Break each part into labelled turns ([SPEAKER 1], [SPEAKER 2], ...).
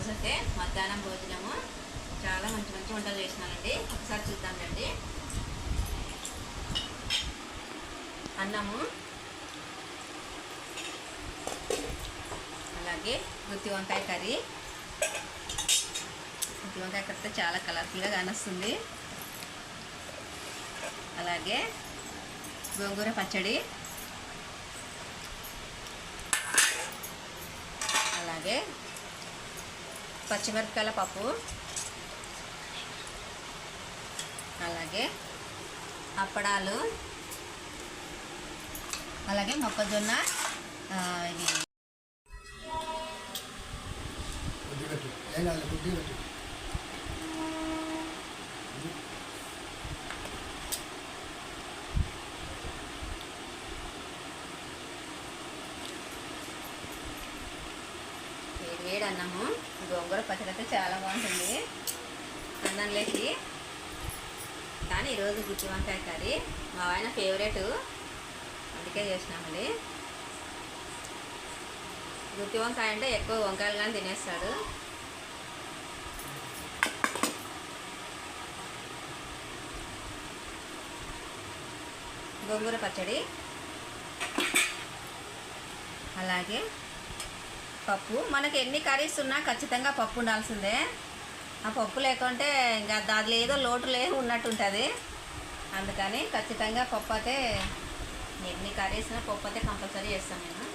[SPEAKER 1] ఈరోజు అయితే మధ్యాహ్నం భోజనము. చాలా మంచి మంచి వంటలు చేసినానండి ఒకసారి చూద్దాం రండి. అన్నము. అలాగే గుత్తి వంకాయ కర్రీ. గుత్తి వంకాయ కర్రీ చాలా కలర్ఫుల్గా కానొస్తుంది. అలాగే గోంగూర పచ్చడి. అలాగే పచ్చిమిరపకాయల పప్పు. అలాగే అప్పడాలు. అలాగే మొక్కజొన్న ఇది. వేడి అన్నము. గోంగూర పచ్చడి అయితే చాలా బాగుంటుంది. అన్నంలోకి కానీ ఈరోజు గుత్తి వంకాయ కర్రీ. మా ఆయన ఫేవరెట్. అందుకే చేసినామండి. గుత్తి వంకాయ అంటే ఎక్కువ వంకాయలు కానీ తినేస్తాడు. గోంగూర పచ్చడి. అలాగే పప్పు. మనకి ఎన్ని కర్రీస్ ఉన్నా ఖచ్చితంగా పప్పు ఉండాల్సిందే. ఆ పప్పు లేకుంటే ఇంకా దాంట్లో ఏదో లోటు లేదు ఉన్నట్టు ఉంటుంది అందుకని ఖచ్చితంగా పప్పు అయితే ఎన్ని కర్రీస్ పప్పు అయితే కంపల్సరీ చేస్తాను నేను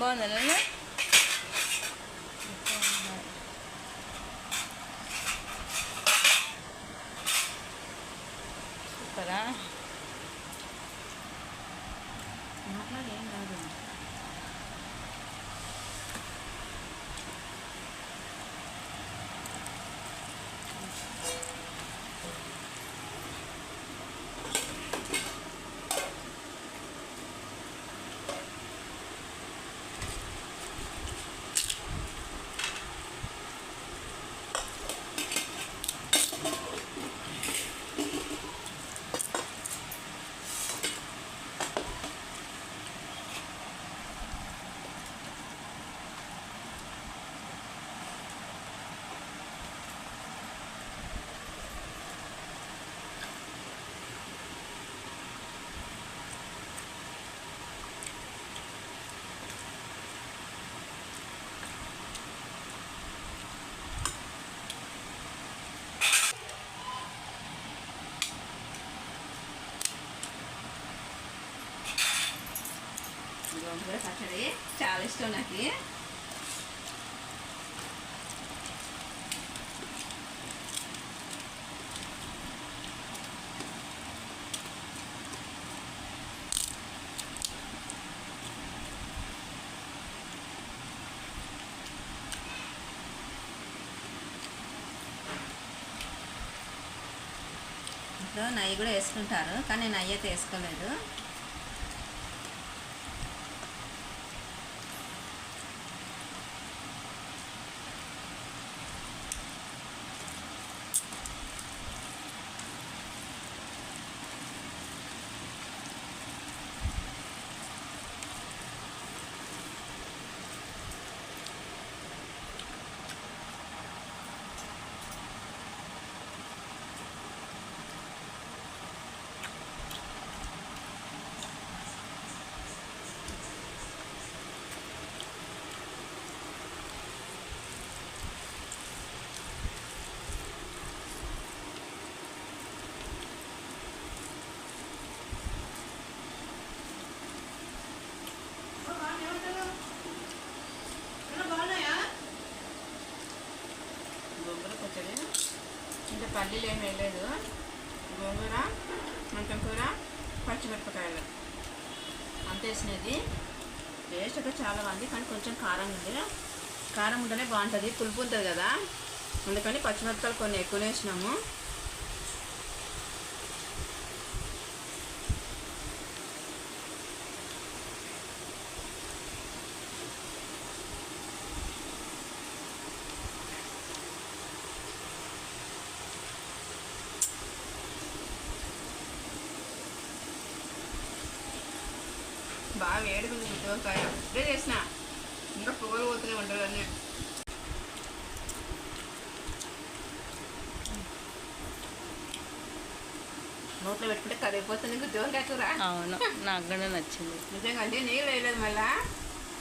[SPEAKER 2] బాగుందా సూపరా
[SPEAKER 1] మాట్లాడి ఏం కాదు గోంగూర పచ్చడి. చాలా ఇష్టం నాకు. ఇంట్లో నెయ్యి కూడా వేసుకుంటారు కానీ నెయ్యి అయితే వేసుకోలేదు గోంగూర పచ్చడి ఇంకా పల్లీలు ఏమి వేయలేదు. గోంగూర మంచం కూర పచ్చిమిరపకాయలు. అంత వేసినది టేస్ట్ అయితే చాలా బాగుంది కానీ కొంచెం కారం ఉంది. కారం ఉంటేనే బాగుంటుంది. పులుపు ఉంటుంది కదా. అందుకని పచ్చిమిరపకాయలు కొన్ని ఎక్కువ వేసినాము. బాగా వేడుకుంది గుత్తవంకాయ ఇప్పుడే చేసిన. ఇంకా పువ్వులు పోతూనే ఉంటారు అన్నీ. నోట్లో పెట్టుకుంటే కరిగిపోతుంది గుత్తవంకాయ కూర.
[SPEAKER 2] అవును నాకు కూడా నచ్చింది.
[SPEAKER 1] నిజంగా అంటే నీళ్ళు వేయలేదు మళ్ళా.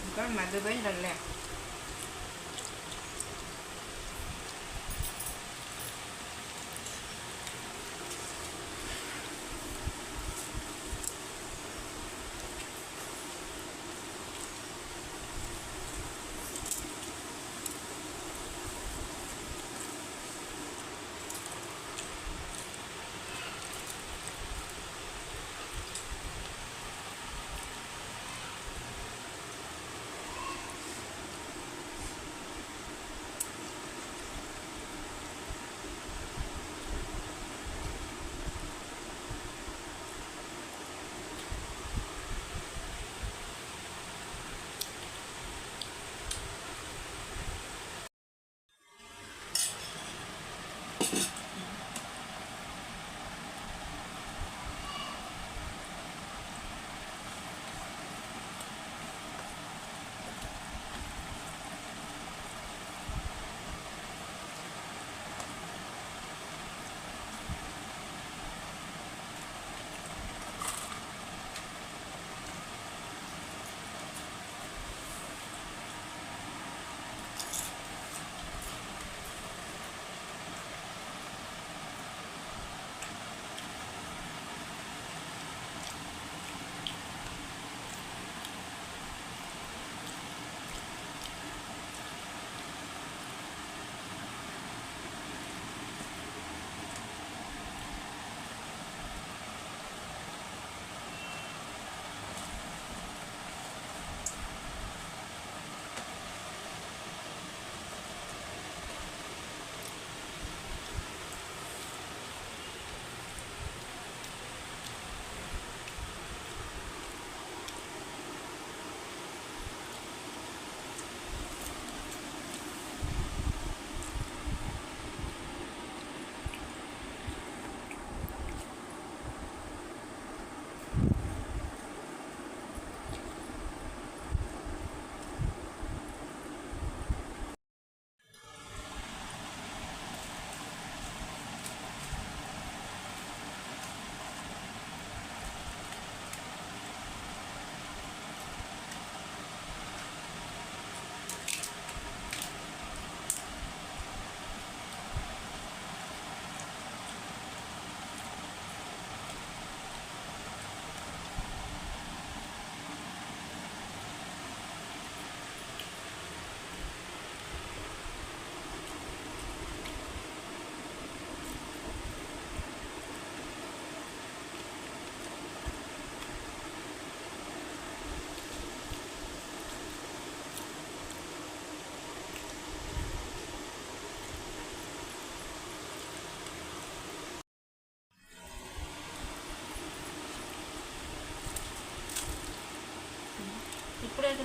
[SPEAKER 1] ఇంకా మధ్యపోయింది అట్లే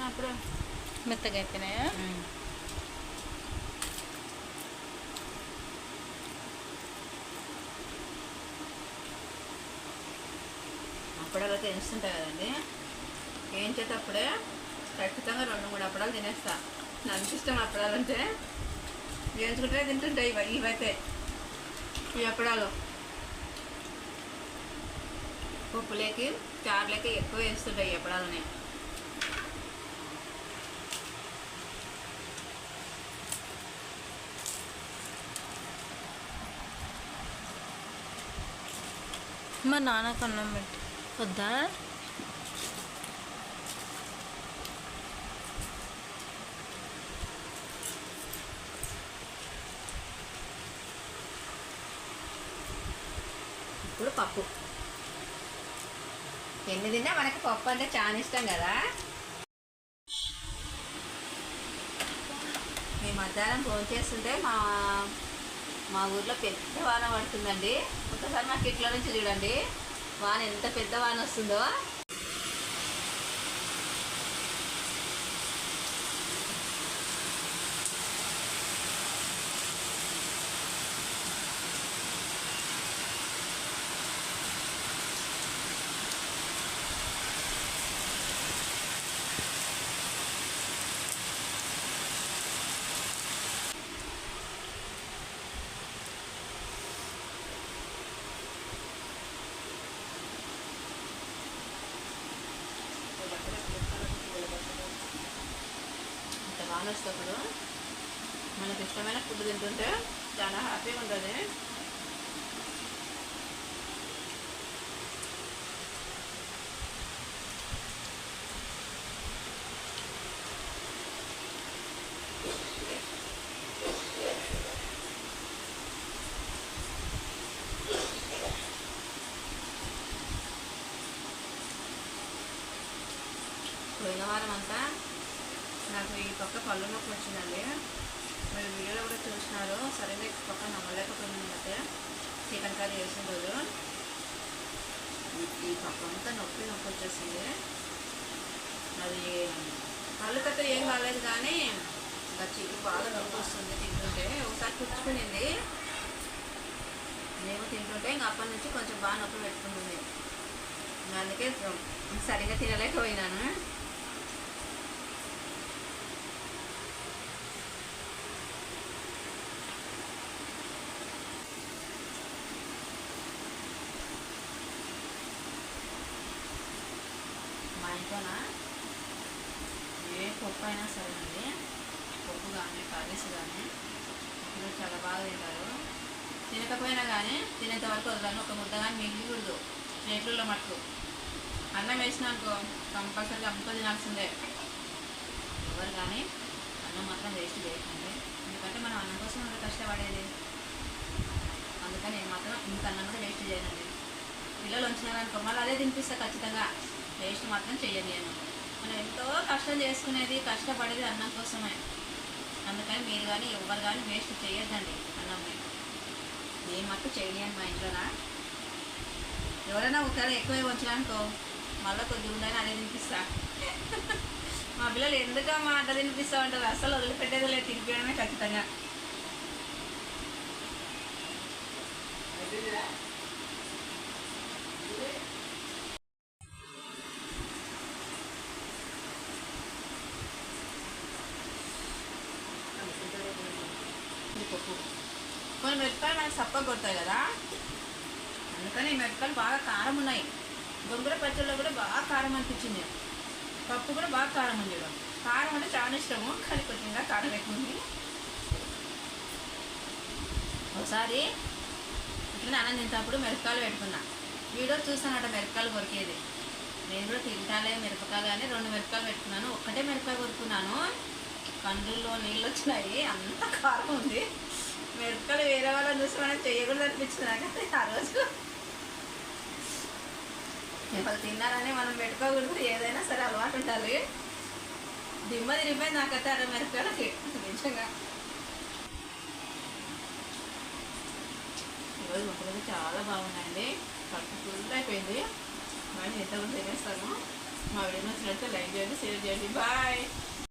[SPEAKER 1] అప్పుడు
[SPEAKER 2] మెత్తగా అయిపోయినాయా?
[SPEAKER 1] అప్పడాలు కదండి. ఏం చేత అప్పుడే? ఖచ్చితంగా రెండు మూడు అప్పడాలు తినేస్తా. నాకు ఇష్టం అప్పడాలంటే. అంటే తింటుంటాయి ఇవి ఇవైతే. ఈ అప్పడాలు. పప్పులేకి చారులేకి ఎక్కువ వేస్తుంటాయి ఈ అప్పడాలని.
[SPEAKER 2] మా నాన్నకు అన్నం పెట్టి. వద్దా?
[SPEAKER 1] ఇప్పుడు పప్పు. ఎన్ని తిన్నా మనకి పప్పు అంటే చాలా ఇష్టం కదా? మేము మధ్యాహ్నం ఫోన్ చేస్తుంటే మా మా ఊర్లో పెద్ద వాన పడుతుందండి. ఒకసారి నాకు ఇట్లా నుంచి చూడండి. వాన ఎంత పెద్ద వాన వస్తుందో. ఇంత మనకి ఇష్టమైన ఫుడ్ తింటుంటే చాలా హ్యాపీగా ఉంటుంది పోయిన వారం అంతా నాకు ఈ నొప్పి వచ్చిందండి. మీరు వీడియోలో కూడా చూసినారు. సరే మీకు పక్క నమ్మలేకపోయింది అయితే చికెన్ కర్రీ చేసిన రోజు. ఈ- పక్క అంతా నొప్పి నొప్పి వచ్చేసింది. అది పళ్ళకైతే ఏం కాలేదు కానీ ఇంకా చికెన్ బాగా నొప్పి వస్తుంది తింటుంటే. ఒకసారి కూర్చుకునింది మేము తింటుంటే ఇంకా అప్పటి నుంచి కొంచెం బాగా నొప్పి పెట్టుకుంటుంది. అందుకే సరిగా తినలేకపోయినాను మా ఇంట్లోన ఏ పప్పు అయినా సరేనండి పప్పు కానీ కర్రీస్ కానీ పిల్లలు చాలా బాగా తింటారు తినకపోయినా కానీ తినేంత వరకు వదలను. ఒక ముద్ద కానీ మిగిలికూడదు చేతుల్లో మటుకు అన్నం వేసినాకో కంపల్సరీగా అమ్ముతో తినాల్సిందే. ఎవరు కానీ అన్నం మాత్రం వేస్ట్ చేయకండి. ఎందుకంటే మనం అన్నం కోసం అంత కష్టపడేది? అందుకని నేను మాత్రం ఇంత అన్నం కూడా వేస్ట్ చేయనండి. పిల్లలు వచ్చినారనుకో మళ్ళీ అదే తినిపిస్తా ఖచ్చితంగా వేస్ట్ మాత్రం చెయ్యను నేను. మనం ఎంతో కష్టం చేసుకునేది కష్టపడేది అన్నం కోసమే. అందుకని మీరు కానీ ఎవరు కానీ వేస్ట్ చేయొద్దండి అన్నంని నేను మట్టు చేయలేను మా ఇంట్లోనా? ఎవరైనా ఒకవేళ ఎక్కువే వచ్చినానుకో మళ్ళీ కొద్దిగా ఉండని అదే తినిపిస్తా. మా పిల్లలు ఎందుకమ్మా అట్లా తినిపిస్తా ఉంటారు అసలు వదిలిపెట్టేది లేదు తినిపించడమే ఖచ్చితంగా ఇది పప్పు కొన్ని మిరపకాయలు మనకి సప్ప కొడతాయి కదా అందుకని ఈ మిరపకాయలు బాగా కారం ఉన్నాయి గొంగూర పచ్చళ్ళలో కూడా బాగా కారం అనిపించింది. పప్పు కూడా బాగా కారం ఉంది కారం అంటే చాలా ఇష్టము కానీ కొద్దిగా కారం ఎక్కువ ఉంది. ఒకసారి ఇట్లా అన్నం తింటప్పుడు మిరపకాయలు పెట్టుకున్నా. వీడియో చూసానట మిరపకాయలు కొరికేది. నేను కూడా తింటాలే మిరపకాయలు అని రెండు మిరపకాయలు పెట్టుకున్నాను. ఒక్కటే మిరపకాయ కొరుకున్నాను. కండ్రుల్లో నీళ్ళు వచ్చినాయి. అంత కారం ఉంది. మిరపకాయలు వేరే వాళ్ళని చూసి మనం చేయకూడదు అనిపించింది నాకు. ఆ రోజు వాళ్ళు తిన్నారని మనం పెట్టుకోకూడదు ఏదైనా సరే అలవాటు ఉండాలి. దిమ్మ తిరిగిపోయింది నాకైతే అర మిరపకాయలకి నిజంగా. ఈరోజు మొక్కలు చాలా బాగున్నాయండి. కట్టు ఫుల్ అయిపోయింది. మరి ఎంతమంది తినేస్తాను. మా వీడియో నచ్చినట్టు లైక్ చేయండి షేర్ చేయండి. బాయ్.